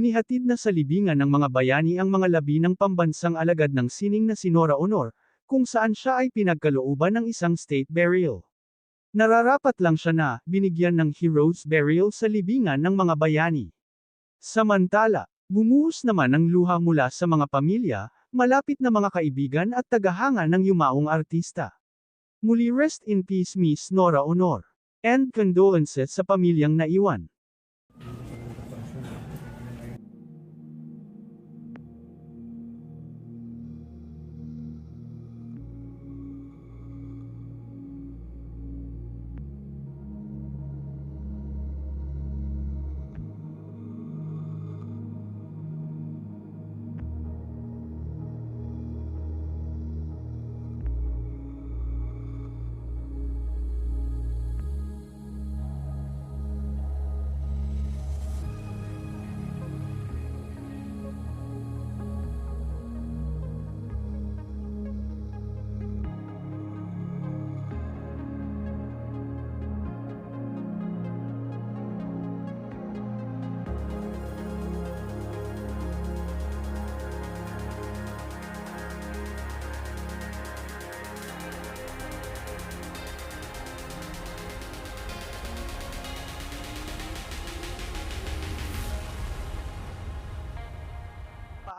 Inihatid na sa libingan ng mga bayani ang mga labi ng pambansang alagad ng sining na si Nora Honor, kung saan siya ay pinagkalooban ng isang state burial. Nararapat lang siya na, binigyan ng hero's burial sa libingan ng mga bayani. Samantala, bumuhos naman ang luha mula sa mga pamilya, malapit na mga kaibigan at tagahanga ng yumaong artista. Muli rest in peace Miss Nora Honor. And condolences sa pamilyang naiwan.